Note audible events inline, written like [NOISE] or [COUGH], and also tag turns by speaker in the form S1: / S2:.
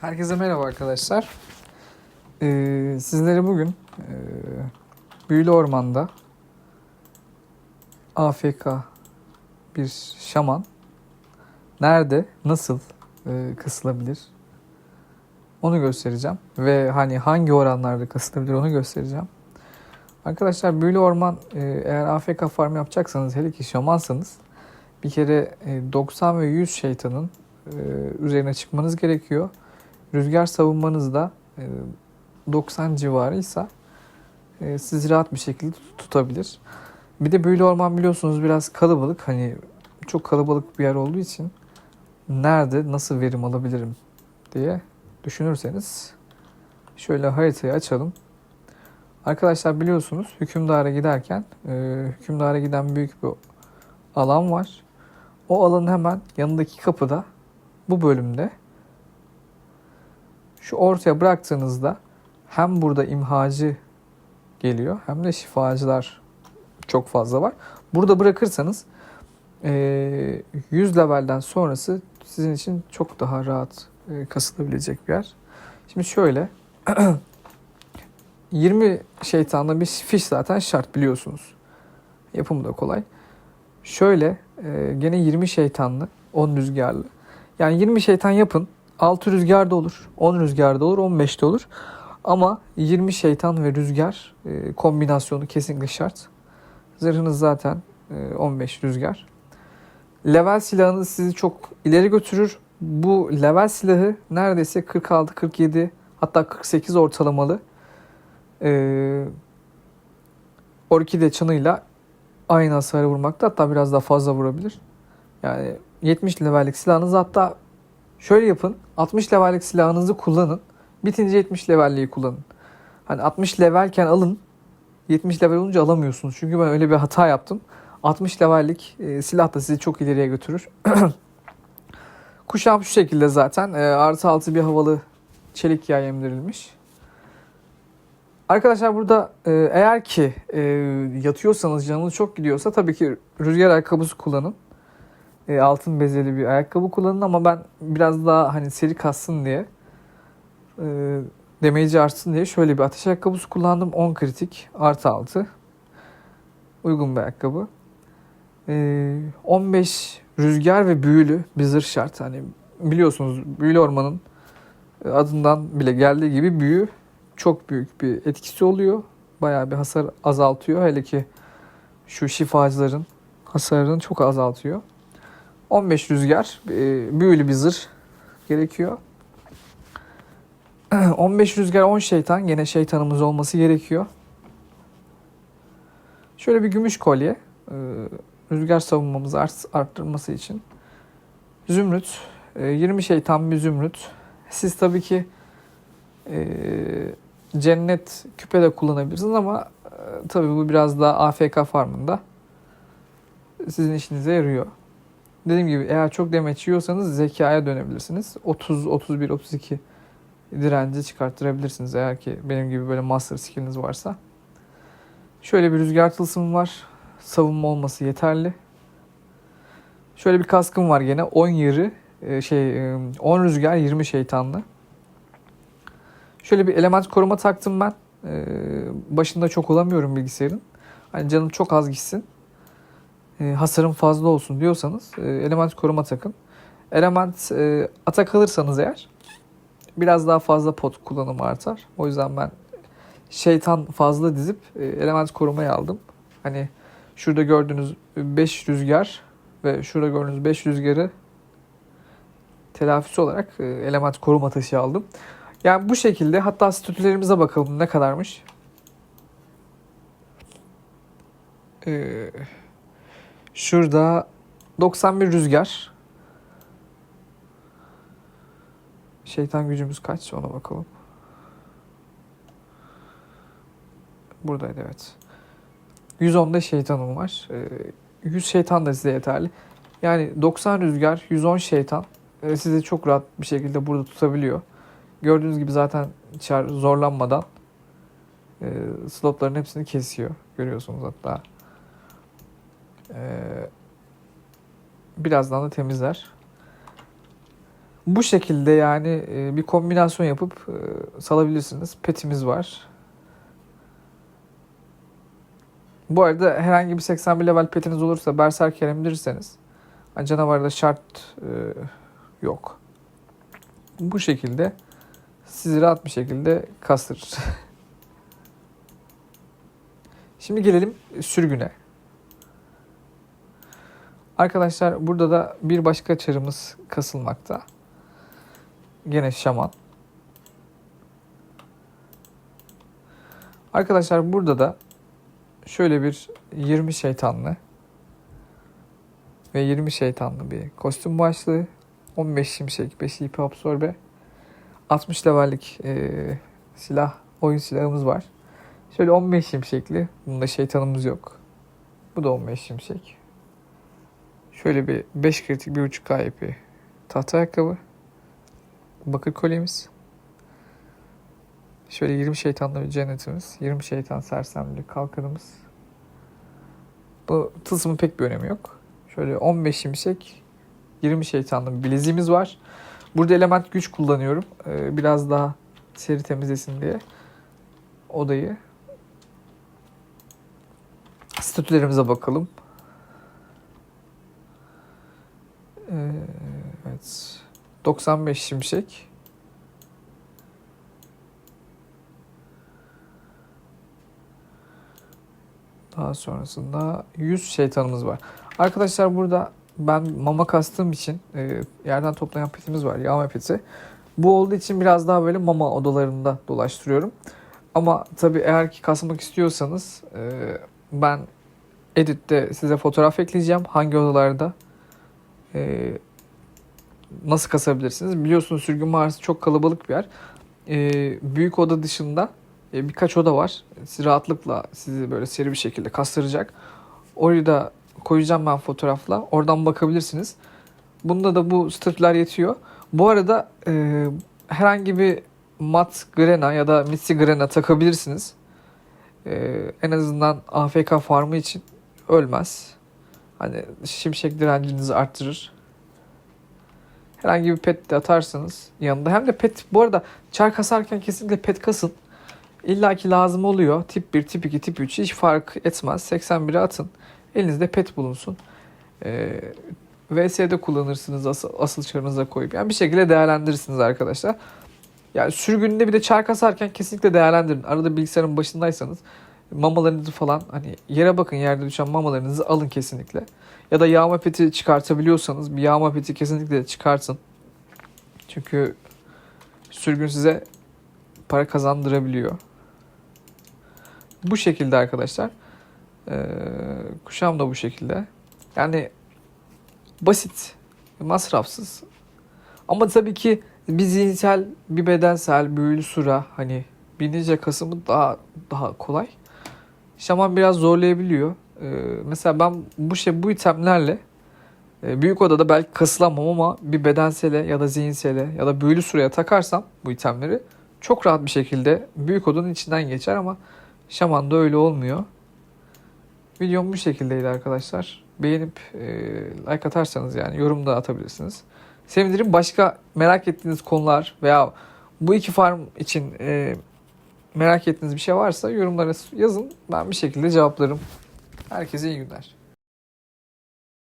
S1: Herkese merhaba arkadaşlar. Ee, sizlere bugün e, Büyülü Orman'da AFK bir şaman nerede, nasıl e, kasılabilir onu göstereceğim. Ve hani hangi oranlarda kasılabilir onu göstereceğim. Arkadaşlar Büyülü Orman e, eğer AFK farm yapacaksanız hele ki şamansanız bir kere e, 90 ve 100 şeytanın e, üzerine çıkmanız gerekiyor. Rüzgar savunmanız da e, 90 civarıysa e, sizi rahat bir şekilde tut- tutabilir. Bir de Büyülü Orman biliyorsunuz biraz kalabalık. Hani çok kalabalık bir yer olduğu için nerede nasıl verim alabilirim diye düşünürseniz şöyle haritayı açalım. Arkadaşlar biliyorsunuz hükümdara giderken e, hükümdara giden büyük bir alan var. O alanın hemen yanındaki kapıda bu bölümde şu ortaya bıraktığınızda hem burada imhacı geliyor hem de şifacılar çok fazla var. Burada bırakırsanız eee, 100 levelden sonrası sizin için çok daha rahat e, kasılabilecek bir yer. Şimdi şöyle [CLEARS THROAT] 20 şeytanla bir fiş zaten şart biliyorsunuz. Yapımı da kolay. Şöyle e, gene 20 şeytanlı 10 rüzgarlı. Yani 20 şeytan yapın. 6 rüzgarda olur, 10 rüzgarda olur, 15'te olur. Ama 20 şeytan ve rüzgar e, kombinasyonu kesinlikle şart. Zırhınız zaten e, 15 rüzgar. Level silahınız sizi çok ileri götürür. Bu level silahı neredeyse 46, 47 hatta 48 ortalamalı e, orkide çanıyla aynı hasarı vurmakta hatta biraz daha fazla vurabilir. Yani 70 levellik silahınız hatta şöyle yapın 60 levellik silahınızı kullanın. Bitince 70 levelliği kullanın. Hani 60 levelken alın 70 level olunca alamıyorsunuz. Çünkü ben öyle bir hata yaptım. 60 levellik e, silah da sizi çok ileriye götürür. [CLEARS THROAT] Kuşağım şu şekilde zaten. E, artı altı bir havalı çelik yay emdirilmiş. Arkadaşlar burada e, eğer ki e, yatıyorsanız canınız çok gidiyorsa tabii ki rüzgar ayakkabısı kullanın. E, altın bezeli bir ayakkabı kullanın ama ben biraz daha hani seri kassın diye e, damage'i artsın diye şöyle bir ateş ayakkabısı kullandım. 10 kritik artı 6. Uygun bir ayakkabı. E, 15 rüzgar ve büyülü bir zırh şart. Hani biliyorsunuz büyülü ormanın adından bile geldiği gibi büyü çok büyük bir etkisi oluyor. Bayağı bir hasar azaltıyor. Hele ki şu şifacıların hasarını çok azaltıyor. 15 rüzgar, e, büyülü bir zırh gerekiyor. [CLEARS THROAT] 15 rüzgar 10 şeytan. Gene şeytanımız olması gerekiyor. Şöyle bir gümüş kolye. e, Rüzgar savunmamızı art, arttırması için. Zümrüt. e, 20 şeytan bir zümrüt. Siz tabii ki e, cennet küpe de kullanabilirsiniz ama e, tabii bu biraz daha AFK farmında sizin işinize yarıyor. Dediğim gibi eğer çok demeç yiyorsanız zekaya dönebilirsiniz. 30, 31, 32 direnci çıkarttırabilirsiniz eğer ki benim gibi böyle master skilliniz varsa. Şöyle bir rüzgar tılsımım var. Savunma olması yeterli. Şöyle bir kaskım var gene. 10 yarı e, şey e, 10 rüzgar 20 şeytanlı. Şöyle bir element koruma taktım ben. E, Başında çok olamıyorum bilgisayarın. Hani canım çok az gitsin. E, Hasarım fazla olsun diyorsanız e, element koruma takın. Element e, atak alırsanız eğer biraz daha fazla pot kullanımı artar. O yüzden ben şeytan fazla dizip e, element korumayı aldım. Hani şurada gördüğünüz 5 rüzgar ve şurada gördüğünüz 5 rüzgarı telafisi olarak e, element koruma taşı aldım. Yani bu şekilde hatta statülerimize bakalım ne kadarmış. Ee, şurada 91 rüzgar. Şeytan gücümüz kaç ona bakalım. Buradaydı evet. 110'da şeytanım var. Ee, 100 şeytan da size yeterli. Yani 90 rüzgar, 110 şeytan e, sizi çok rahat bir şekilde burada tutabiliyor. Gördüğünüz gibi zaten zorlanmadan e, slotların hepsini kesiyor. Görüyorsunuz hatta. E, birazdan da temizler. Bu şekilde yani e, bir kombinasyon yapıp e, salabilirsiniz. Petimiz var. Bu arada herhangi bir 81 level petiniz olursa Berserker indirirseniz hani canavarda şart e, yok. Bu şekilde sizi rahat bir şekilde kastırır. [LAUGHS] Şimdi gelelim sürgüne. Arkadaşlar burada da bir başka çarımız kasılmakta. Gene şaman. Arkadaşlar burada da şöyle bir 20 şeytanlı ve 20 şeytanlı bir kostüm başlığı. 15 şimşek, 5 ip absorbe. 60 levellik e, silah, oyun silahımız var. Şöyle 15 şimşekli. Bunda şeytanımız yok. Bu da 15 şimşek. Şöyle bir 5 kritik 1.5 KP tahta ayakkabı. Bakır kolyemiz. Şöyle 20 şeytanlı bir cennetimiz. 20 şeytan sersemli kalkanımız. Bu tılsımın pek bir önemi yok. Şöyle 15 şimşek, 20 şeytanlı bir bileziğimiz var. Burada element güç kullanıyorum. Ee, biraz daha seri temizlesin diye. Odayı. Statülerimize bakalım. Ee, evet. 95 şimşek. Daha sonrasında 100 şeytanımız var. Arkadaşlar burada ben mama kastığım için e, yerden toplayan petimiz var. Yağma peti. Bu olduğu için biraz daha böyle mama odalarında dolaştırıyorum. Ama tabii eğer ki kasmak istiyorsanız e, ben editte size fotoğraf ekleyeceğim. Hangi odalarda e, nasıl kasabilirsiniz? Biliyorsunuz sürgün mağarası çok kalabalık bir yer. E, büyük oda dışında e, birkaç oda var. Siz rahatlıkla sizi böyle seri bir şekilde kastıracak. Orayı da koyacağım ben fotoğrafla. Oradan bakabilirsiniz. Bunda da bu statüler yetiyor. Bu arada e, herhangi bir mat grena ya da mitsi grena takabilirsiniz. E, en azından AFK farmı için ölmez. Hani şimşek direncinizi arttırır. Herhangi bir pet de atarsanız yanında. Hem de pet bu arada çar kasarken kesinlikle pet kasın. İlla ki lazım oluyor. Tip 1, tip 2, tip 3 hiç fark etmez. 81'e atın. Elinizde pet bulunsun. Ee, VS'de kullanırsınız asıl, asıl çarınıza koyup. Yani bir şekilde değerlendirirsiniz arkadaşlar. Yani sürgünde bir de çar kasarken kesinlikle değerlendirin. Arada bilgisayarın başındaysanız mamalarınızı falan hani yere bakın yerde düşen mamalarınızı alın kesinlikle. Ya da yağma peti çıkartabiliyorsanız bir yağma peti kesinlikle çıkartın. Çünkü sürgün size para kazandırabiliyor. Bu şekilde arkadaşlar. Ee, kuşağım da bu şekilde. Yani basit, masrafsız. Ama tabii ki bir zihinsel, bir bedensel, büyülü sura hani binince kasımı daha daha kolay. Şaman biraz zorlayabiliyor. Ee, mesela ben bu şey bu itemlerle e, büyük odada belki kasılamam ama bir bedensele ya da zihinsele ya da büyülü suraya takarsam bu itemleri çok rahat bir şekilde büyük odanın içinden geçer ama şamanda öyle olmuyor. Videom bu şekildeydi arkadaşlar. Beğenip e, like atarsanız yani yorum da atabilirsiniz. Sevinirim. Başka merak ettiğiniz konular veya bu iki farm için e, merak ettiğiniz bir şey varsa yorumlara yazın. Ben bir şekilde cevaplarım. Herkese iyi günler.